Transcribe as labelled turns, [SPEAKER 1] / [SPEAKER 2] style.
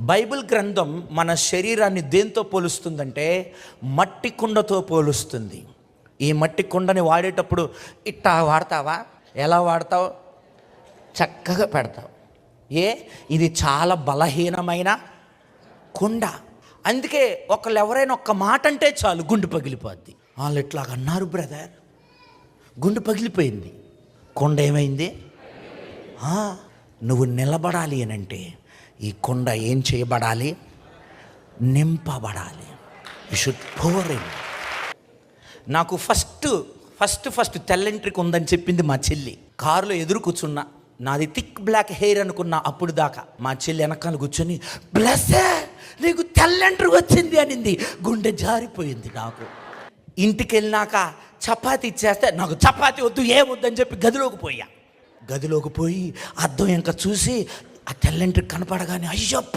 [SPEAKER 1] Bible గ్రంథం మన శరీరాన్ని దేంతో పోలుస్తుందంటే మట్టి కుండతో పోలుస్తుంది. ఈ మట్టి కుండని వాడేటప్పుడు ఇట్టా వాడతావా? ఎలా వాడతావు? చక్కగా పెడతావు. ఏ? ఇది చాలా బలహీనమైన కుండ. అందుకే ఒకళ్ళు ఎవరైనా ఒక్క మాట అంటే చాలు గుండు పగిలిపోద్ది. వాళ్ళు ఇట్లాగ అన్నారు బ్రదర్. గుండు పగిలిపోయింది. కొండ ఏమైంది? నువ్వు నిలబడాలి అని అంటే ఈ కొండ ఏం చేయబడాలి? నింపబడాలి. యు షుడ్ పోర్ నాకు ఫస్ట్ ఫస్ట్ ఫస్ట్ తెల్లంట్రిక్ ఉందని చెప్పింది మా చెల్లి. కారులో ఎదురు కూర్చున్నా. నాది థిక్ బ్లాక్ హెయిర్ అనుకున్నా అప్పుడు దాకా. మా చెల్లి వెనకాల కూర్చొని బ్లెస్ నీకు తెల్లంట్రిక్ వచ్చింది అనింది. గుండె జారిపోయింది నాకు. ఇంటికి వెళ్ళినాక చపాతి ఇచ్చేస్తే నాకు చపాతి వద్దు ఏం వద్దని చెప్పి గదిలోకి పోయా. గదిలోకి పోయి అద్దం ఇంకా చూసి ఆ తెల్లంట్రిక్ కనపడగానే అయ్యప్ప!